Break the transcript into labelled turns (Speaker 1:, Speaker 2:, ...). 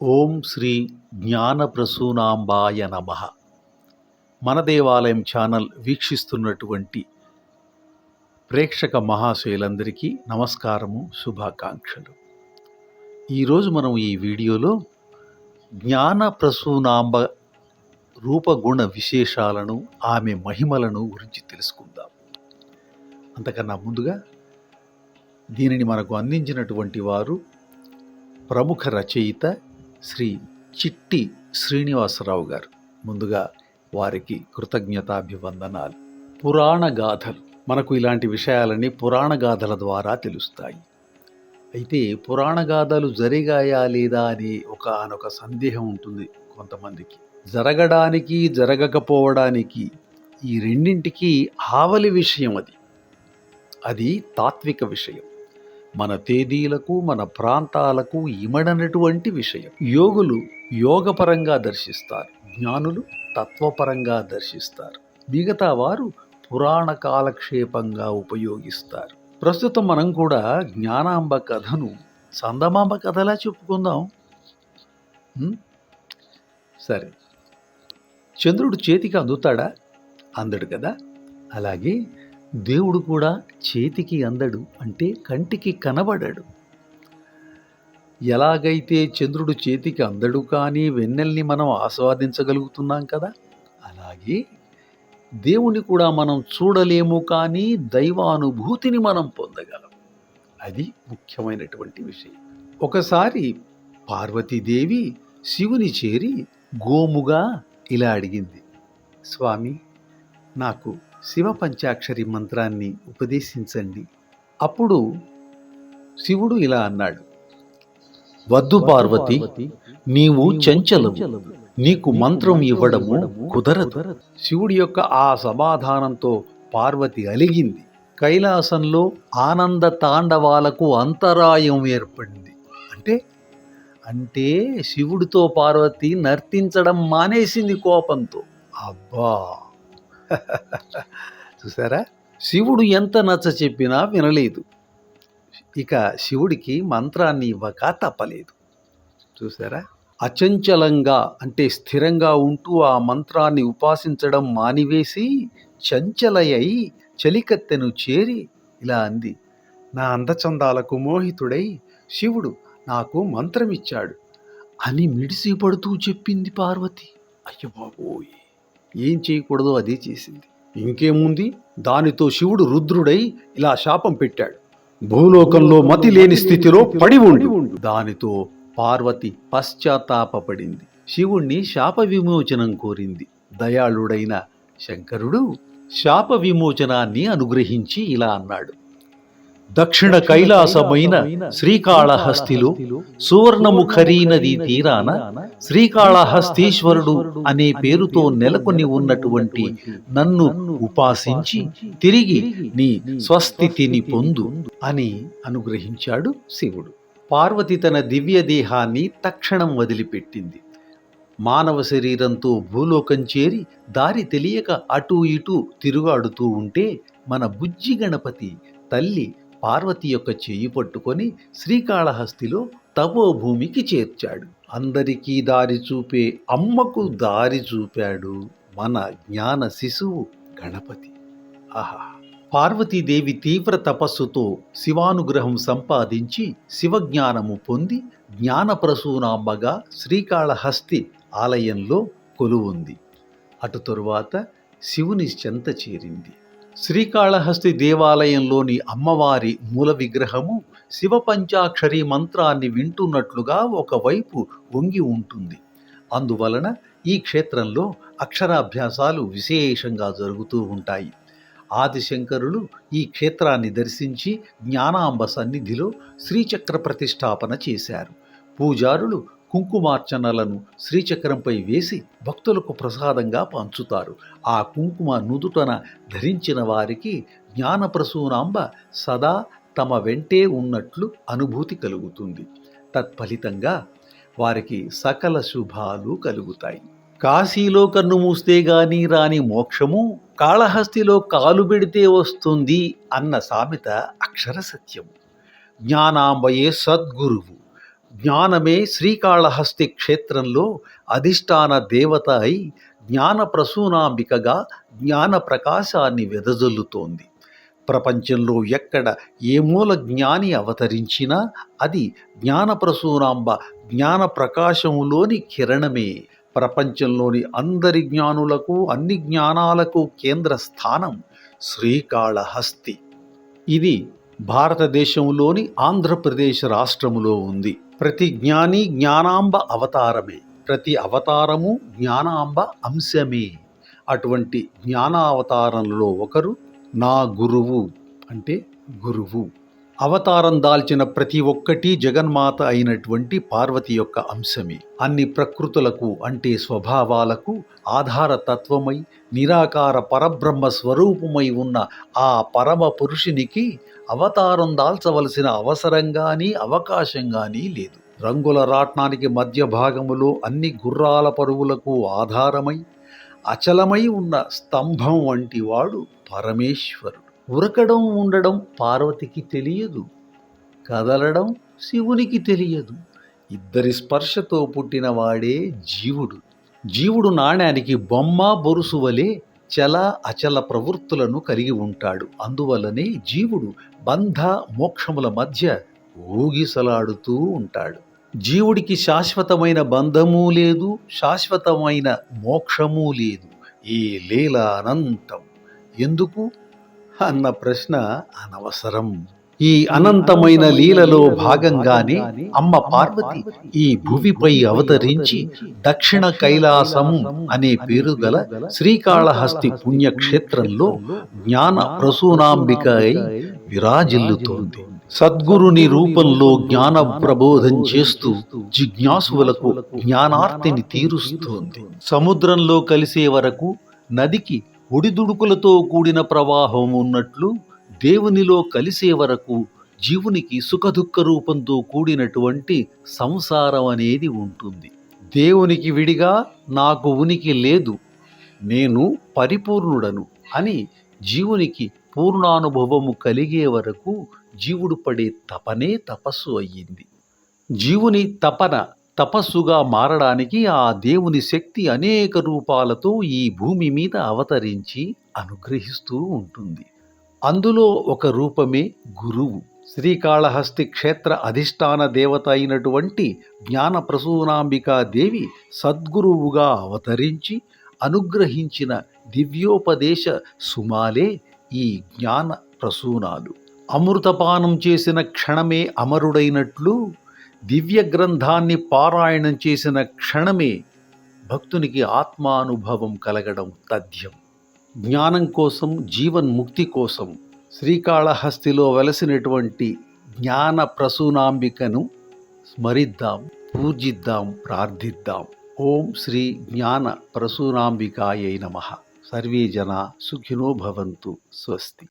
Speaker 1: ఓం శ్రీ జ్ఞానప్రసూనాంబాయ నమ. మన దేవాలయం ఛానల్ వీక్షిస్తున్నటువంటి ప్రేక్షక మహాశయులందరికీ నమస్కారము శుభాకాంక్షలు. ఈరోజు మనం ఈ వీడియోలో జ్ఞాన ప్రసూనాంబ రూపగుణ విశేషాలను ఆమె మహిమలను గురించి తెలుసుకుందాం. అంతకన్నా ముందుగా దీనిని మనకు అందించినటువంటి వారు ప్రముఖ రచయిత శ్రీ చిట్టి శ్రీనివాసరావు గారు. ముందుగా వారికి కృతజ్ఞతాభివందనాలు. పురాణ గాథలు. మనకు ఇలాంటి విషయాలన్నీ పురాణ గాథల ద్వారా తెలుస్తాయి. అయితే పురాణ గాథలు జరిగాయా లేదా అని ఒక అనొక సందేహం ఉంటుంది కొంతమందికి. జరగడానికి జరగకపోవడానికి ఈ రెండింటికి ఆవలి విషయం అది. అది తాత్విక విషయం. మన తేదీలకు మన ప్రాంతాలకు ఇమడనటువంటి విషయం. యోగులు యోగపరంగా దర్శిస్తారు. జ్ఞానులు తత్వపరంగా దర్శిస్తారు. మిగతా వారు పురాణ కాలక్షేపంగా ఉపయోగిస్తారు. ప్రస్తుతం మనం కూడా జ్ఞానాంబ కథను చందమాంబ కథలా చెప్పుకుందాం. సరే. చంద్రుడు చేతికి అందుతాడా? అందడు కదా? అలాగే దేవుడు కూడా చేతికి అందడు అంటే కంటికి కనబడడు. ఎలాగైతే చంద్రుడు చేతికి అందడు కానీ వెన్నెల్ని మనం ఆస్వాదించగలుగుతున్నాం కదా అలాగే దేవుని కూడా మనం చూడలేము కానీ దైవానుభూతిని మనం పొందగలం. అది ముఖ్యమైనటువంటి విషయం. ఒకసారి పార్వతీదేవి శివుని చేరి గోముగా ఇలా అడిగింది స్వామి నాకు శివ పంచాక్షరి మంత్రాన్ని ఉపదేశించండి. అప్పుడు శివుడు ఇలా అన్నాడు వద్దు పార్వతి నీవు చంచలవు. నీకు మంత్రం ఇవ్వడము కుదరదు. శివుడి యొక్క ఆ సమాధానంతో పార్వతి అలిగింది. కైలాసంలో ఆనంద తాండవాలకు అంతరాయం ఏర్పడింది. అంటే అంటే శివుడితో పార్వతి నర్తించడం మానేసింది కోపంతో. అబ్బా! చూసారా? శివుడు ఎంత నచ్చ చెప్పినా వినలేదు. ఇక శివుడికి మంత్రాన్ని ఇవ్వక తప్పలేదు. చూసారా? అచంచలంగా అంటే స్థిరంగా ఉంటూ ఆ మంత్రాన్ని ఉపాసించడం మానివేసి చంచలయ్యి చలికత్తెను చేరి ఇలా అంది. నా అందచందాలకు మోహితుడై శివుడు నాకు మంత్రమిచ్చాడు అని మిడిసిపడుతూ చెప్పింది పార్వతి. అయ్య బాబోయ్ ఏం చేయకూడదో అదే చేసింది. ఇంకేముంది? దానితో శివుడు రుద్రుడై ఇలా శాపం పెట్టాడు. భూలోకంలో మతి లేని స్థితిలో పడి ఉండి. దానితో పార్వతి పశ్చాత్తాపపడింది. శివుణ్ణి శాప విమోచనం కోరింది. దయాళుడైన శంకరుడు శాప విమోచనాన్ని అనుగ్రహించి ఇలా అన్నాడు. దక్షిణ కైలాసమైన శ్రీకాళహస్తిలో సువర్ణముఖరీ నది తీరాన శ్రీకాళహస్తీశ్వరుడు అనే పేరుతో నెలకొని ఉన్నటువంటి నన్ను ఉపాసించి తిరిగి నీ స్వస్థితిని పొందు అని అనుగ్రహించాడు శివుడు పార్వతి తన దివ్య దేహాన్ని తక్షణం వదిలిపెట్టింది మానవ శరీరంతో భూలోకం చేరి దారి తెలియక అటూ ఇటూ తిరుగాడుతూ ఉంటే మన బుజ్జి గణపతి తల్లి పార్వతి యొక్క చేయి పట్టుకొని శ్రీకాళహస్తిలో తపోభూమికి చేర్చాడు. అందరికీ దారి చూపే అమ్మకు దారి చూపాడు మన జ్ఞాన శిశువు గణపతి. ఆహా! పార్వతీదేవి తీవ్ర తపస్సుతో శివానుగ్రహం సంపాదించి శివజ్ఞానము పొంది జ్ఞానప్రసూనాంబగా శ్రీకాళహస్తి ఆలయంలో కొలువుంది. అటు తరువాత శివుని చెంత చేరింది. శ్రీకాళహస్తి దేవాలయంలోని అమ్మవారి మూల విగ్రహము శివ పంచాక్షరి మంత్రాన్ని వింటున్నట్లుగా ఒకవైపు వంగి ఉంటుంది. అందువలన ఈ క్షేత్రంలో అక్షరాభ్యాసాలు విశేషంగా జరుగుతూ ఉంటాయి. ఆదిశంకరులు ఈ క్షేత్రాన్ని దర్శించి జ్ఞానాంబ సన్నిధిలో శ్రీచక్ర ప్రతిష్టాపన చేశారు. పూజారులు కుంకుమార్చనలను శ్రీచక్రంపై వేసి భక్తులకు ప్రసాదంగా పంచుతారు. ఆ కుంకుమ నుదుటన ధరించిన వారికి జ్ఞానప్రసూనాంబ సదా తమ వెంటే ఉన్నట్లు అనుభూతి కలుగుతుంది. తత్ఫలితంగా వారికి సకల శుభాలు కలుగుతాయి. కాశీలో కన్ను మూస్తే గాని రాని మోక్షము కాళహస్తిలో కాలు పెడితే వస్తుంది అన్న సామెత అక్షర సత్యము. జ్ఞానాంబయే సద్గురువు. జ్ఞానమే శ్రీకాళహస్తి క్షేత్రంలో అధిష్టాన దేవత అయి జ్ఞాన ప్రసూనాంబికగా జ్ఞాన ప్రకాశాన్ని వెదజల్లుతోంది. ప్రపంచంలో ఎక్కడ ఏ మూల జ్ఞాని అవతరించినా అది జ్ఞాన ప్రసూనాంబ జ్ఞాన ప్రకాశములోని కిరణమే. ప్రపంచంలోని అందరి జ్ఞానులకు అన్ని జ్ఞానాలకు కేంద్ర స్థానం శ్రీకాళహస్తి. ఇది భారతదేశంలోని ఆంధ్రప్రదేశ్ రాష్ట్రములో ఉంది. ప్రతి జ్ఞాని జ్ఞానాంబ అవతారమే. ప్రతి అవతారము జ్ఞానాంబ అంశమే. అటువంటి జ్ఞానావతారంలో ఒకరు నా గురువు అంటే గురువు. అవతారం దాల్చిన ప్రతి ఒక్కటి జగన్మాత అయినటువంటి పార్వతి యొక్క అంశమే. అన్ని ప్రకృతులకు అంటే స్వభావాలకు ఆధారతత్వమై నిరాకార పరబ్రహ్మ స్వరూపమై ఉన్న ఆ పరమ పురుషునికి అవతారం దాల్చవలసిన అవసరం అవకాశంగాని అవకాశం లేదు. రంగుల రాట్నానికి మధ్య భాగములో అన్ని గుర్రాల పరువులకు ఆధారమై అచలమై ఉన్న స్తంభం వంటి వాడు పరమేశ్వరుడు. ఉరకడం ఉండడం పార్వతికి తెలియదు. కదలడం శివునికి తెలియదు. ఇద్దరి స్పర్శతో పుట్టినవాడే జీవుడు. జీవుడు నాణ్యానికి బొమ్మ బొరుసు వలె చల అచల ప్రవృత్తులను కలిగి ఉంటాడు. అందువల్లనే జీవుడు బంధ మోక్షముల మధ్య ఊగిసలాడుతూ ఉంటాడు. జీవుడికి శాశ్వతమైన బంధము లేదు శాశ్వతమైన మోక్షము లేదు. ఈ లీల అనంతం ఎందుకు? అన్న ప్రశ్న అనవసరం. ఈ అనంతమైన లీలలో భాగంగానే అమ్మ పార్వతి ఈ భువిపై అవతరించి దక్షిణ కైలాసము అనే పేరు గల శ్రీకాళహస్తి పుణ్యక్షేత్రంలో జ్ఞాన ప్రసూనాంబిక అయి విరాజిల్లుతోంది. సద్గురుని రూపంలో జ్ఞాన ప్రబోధం చేస్తూ జిజ్ఞాసువులకు జ్ఞానార్తిని తీరుస్తోంది. సముద్రంలో కలిసే వరకు నదికి ఒడిదుడుకులతో కూడిన ప్రవాహం ఉన్నట్లు దేవునిలో కలిసే వరకు జీవునికి సుఖదుఖ రూపంతో కూడినటువంటి సంసారం అనేది ఉంటుంది. దేవునికి విడిగా నాకు ఉనికి లేదు నేను పరిపూర్ణుడను అని జీవునికి పూర్ణానుభవము కలిగే వరకు జీవుడు పడే తపనే తపస్సు అయ్యింది. జీవుని తపన తపస్సుగా మారడానికి ఆ దేవుని శక్తి అనేక రూపాలతో ఈ భూమి మీద అవతరించి అనుగ్రహిస్తూ ఉంటుంది. అందులో ఒక రూపమే గురువు. శ్రీకాళహస్తి క్షేత్ర అధిష్టాన దేవత అయినటువంటి జ్ఞాన ప్రసూనాంబికా దేవి సద్గురువుగా అవతరించి అనుగ్రహించిన దివ్యోపదేశ సుమాలే ఈ జ్ఞాన ప్రసూనాలు అమృతపానం చేసిన క్షణమే అమరుడైనట్లు దివ్య గ్రంథాన్ని పారాయణం చేసిన క్షణమే భక్తునికి ఆత్మానుభవం కలగడం తథ్యం. జ్ఞానం కోసం జీవన్ముక్తి కోసం శ్రీకాళహస్తిలో వెలసినటువంటి జ్ఞాన ప్రసూనాంబికను స్మరిద్దాం పూజిద్దాం ప్రార్థిద్దాం. ఓం శ్రీ జ్ఞాన ప్రసూనాంబికాయై నమ. సర్వే జన సుఖినో భవంతు. స్వస్తి.